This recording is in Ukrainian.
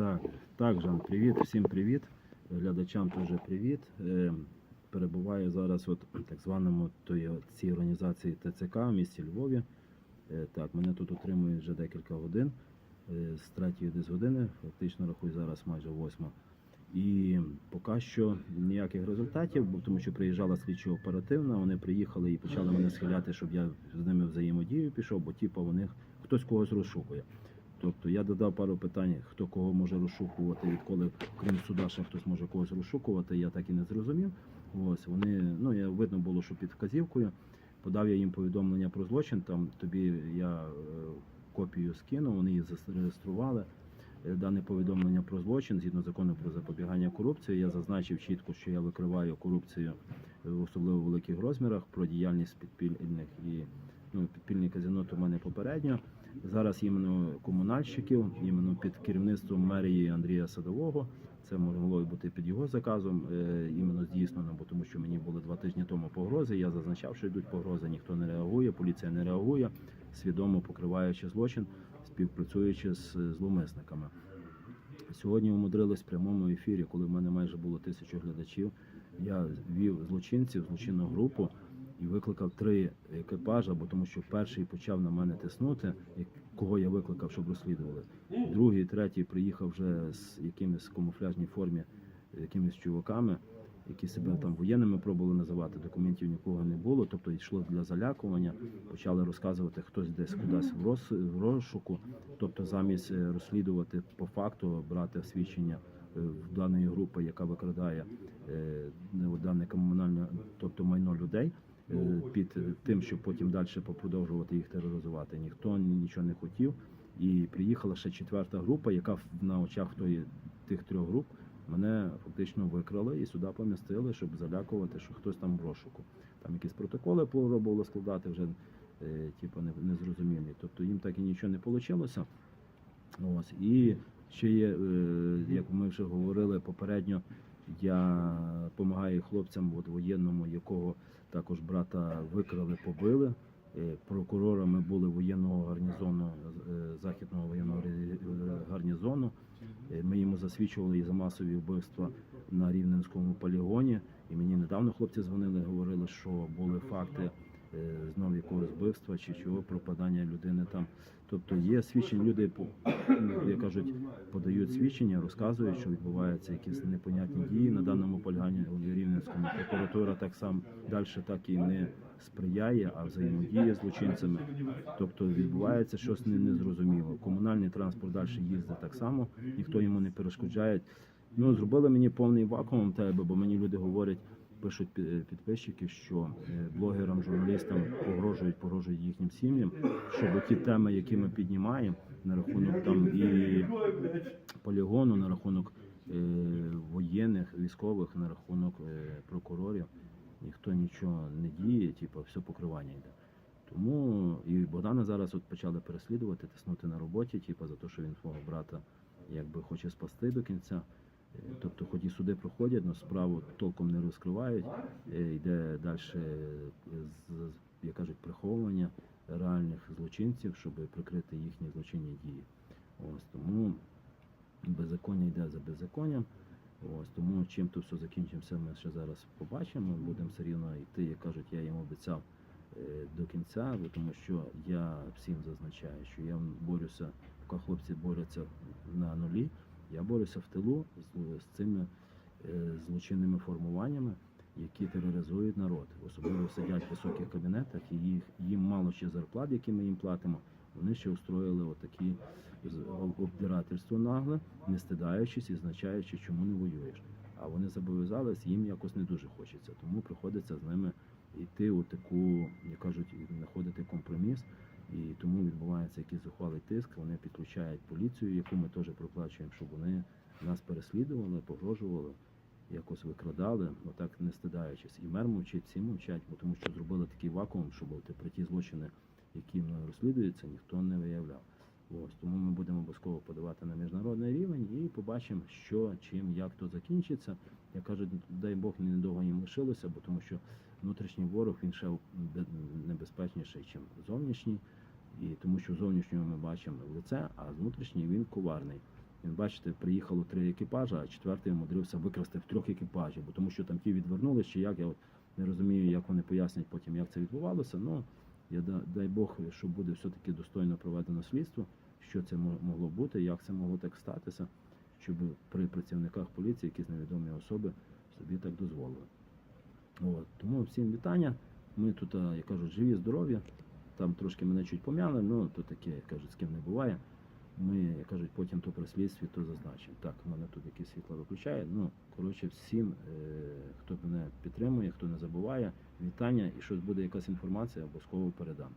Так, так, Жан, привіт, всім привіт. Глядачам теж привіт. Е, Перебуваю зараз от так званому цій організації ТЦК в місті Львові. Е, Так, мене тут утримують вже декілька годин, е, з третьої десь години, фактично рахую зараз майже восьма. І поки що ніяких результатів, тому що приїжджала слідчо оперативна, вони приїхали і почали мене схиляти, щоб я з ними взаємодію пішов, бо типу вони хтось когось розшукує. Тобто я додав пару питань, хто кого може розшукувати, відколи, крім суда, ще хтось може когось розшукувати, я так і не зрозумів. Ось вони, ну я видно було, що під вказівкою. Подав я їм повідомлення про злочин. Там тобі я е, копію скинув, вони її зареєстрували. Е, Дане повідомлення про злочин згідно закону про запобігання корупції. Я зазначив чітко, що я викриваю корупцію е, в особливо великих розмірах, про діяльність підпільних і ну, підпільні казино то в мене попередньо. Зараз іменно комунальщиків, іменно під керівництвом мерії Андрія Садового. Це могло бути під його заказом, е, іменно здійснено, бо тому що мені були два тижні тому погрози. Я зазначав, що йдуть погрози, ніхто не реагує, поліція не реагує, свідомо покриваючи злочин, співпрацюючи з е, зловмисниками. Сьогодні умудрились в прямому ефірі, коли в мене майже було тисячу глядачів. Я вів злочинців, злочинну групу і викликав три екіпажа, бо тому що перший почав на мене тиснути, кого я викликав, щоб розслідували. Другий, третій приїхав вже з якимись камуфляжній формі, якимись чуваками, які себе там воєнними пробували називати. Документів нікого не було. Тобто йшло для залякування. Почали розказувати хтось десь кудись в роз в розшуку. Тобто, замість е, розслідувати по факту, брати свідчення е, в даної групи, яка викрадає е, не, дане комунальне, тобто майно людей. Е, Під тим, щоб потім далі продовжувати їх тероризувати, ніхто нічого не хотів. І приїхала ще четверта група, яка на очах тої тих трьох груп мене фактично викрали і сюди помістили, щоб залякувати, що хтось там в розшуку. Там якісь протоколи пробували складати вже е, типу, не- незрозумілі. Тобто їм так і нічого не вийшло. Ось. І ще є, е, як ми вже говорили попередньо, я допомагаю хлопцям от, воєнному, якого також брата викрали, побили. Е, Прокурорами були воєнного гарнізону, е, західного воєнного гарнізону. Е, Ми йому засвідчували і за масові вбивства на Рівненському полігоні. І мені недавно хлопці дзвонили, говорили, що були факти знов якогось вбивства чи чого пропадання людини там. Тобто є свідчення, люди по- як кажуть, подають свідчення, розказують, що відбуваються якісь непонятні дії на даному полігоні у Рівненському. Прокуратура так само далі так і не сприяє, а взаємодіє з злочинцями. Тобто відбувається щось незрозуміло. Комунальний транспорт далі їздить так само, ніхто йому не перешкоджає. Ну, зробили мені повний вакуум тебе, бо мені люди говорять, пишуть пі- підписчики, що е, блогерам, журналістам погрожують, погрожують їхнім сім'ям, щоб ті теми, які ми піднімаємо на рахунок там і полігону, на рахунок е, воєнних, військових, на рахунок е, прокурорів, ніхто нічого не діє, типу, все покривання йде. Тому і Богдана зараз от почали переслідувати, тиснути на роботі, типу, за те, що він свого брата якби хоче спасти до кінця. Е, Тобто, хоч і суди проходять, але справу толком не розкривають. Е, Йде далі, як кажуть, приховування реальних злочинців, щоб прикрити їхні злочинні дії. Ось тому беззаконня йде за беззаконням. Ось тому чим то все закінчимося, ми ще зараз побачимо. Будемо все рівно йти, як кажуть, я їм обіцяв е, до кінця, тому що я всім зазначаю, що я борюся, поки хлопці борються на нулі, я борюся в тилу з, з цими е, злочинними формуваннями, які тероризують народ. Особливо сидять в високих кабінетах, і їх їм мало ще зарплат, які ми їм платимо. Вони ще устроїли отакі обдирательство нагле, не стидаючись і значаючи, чому не воюєш. А вони зобов'язались, їм якось не дуже хочеться. Тому приходиться з ними йти у таку, як кажуть, знаходити компроміс. І тому відбувається якийсь зухвалий тиск. Вони підключають поліцію, яку ми теж проплачуємо, щоб вони нас переслідували, погрожували, якось викрадали, отак не стидаючись. І мер мовчить, всі мовчать, бо тому що зробили такий вакуум, щоб про ті злочини, які мною розслідуються, ніхто не виявляв. Ось тому ми будемо обов'язково подавати на міжнародний рівень і побачимо, що, чим, як то закінчиться. Я кажу, дай Бог недовго їм лишилося, бо тому що внутрішній ворог він ще небезпечніший, ніж зовнішній. І тому що зовнішнього ми бачимо в лице, а внутрішній він коварний. Він, бачите, приїхало три екіпажі, а четвертий умудрився викрасти в трьох екіпажів, бо тому що там ті відвернулись, чи як я от не розумію, як вони пояснять потім, як це відбувалося. Ну я дай Бог, що буде все-таки достойно проведено слідство, що це могло бути, як це могло так статися, щоб при працівниках поліції якісь невідомі особи собі так дозволили. От, тому всім вітання. Ми тут, а, як кажуть, живі, здорові. Там трошки мене чуть пом'яли, ну то таке, як кажуть, з ким не буває. Ми, як кажуть, потім то при слідстві, то зазначимо. Так, в мене тут якесь світло виключає. Ну, коротше, всім, е, хто мене підтримує, хто не забуває, вітання і щось буде якась інформація, обов'язково передам.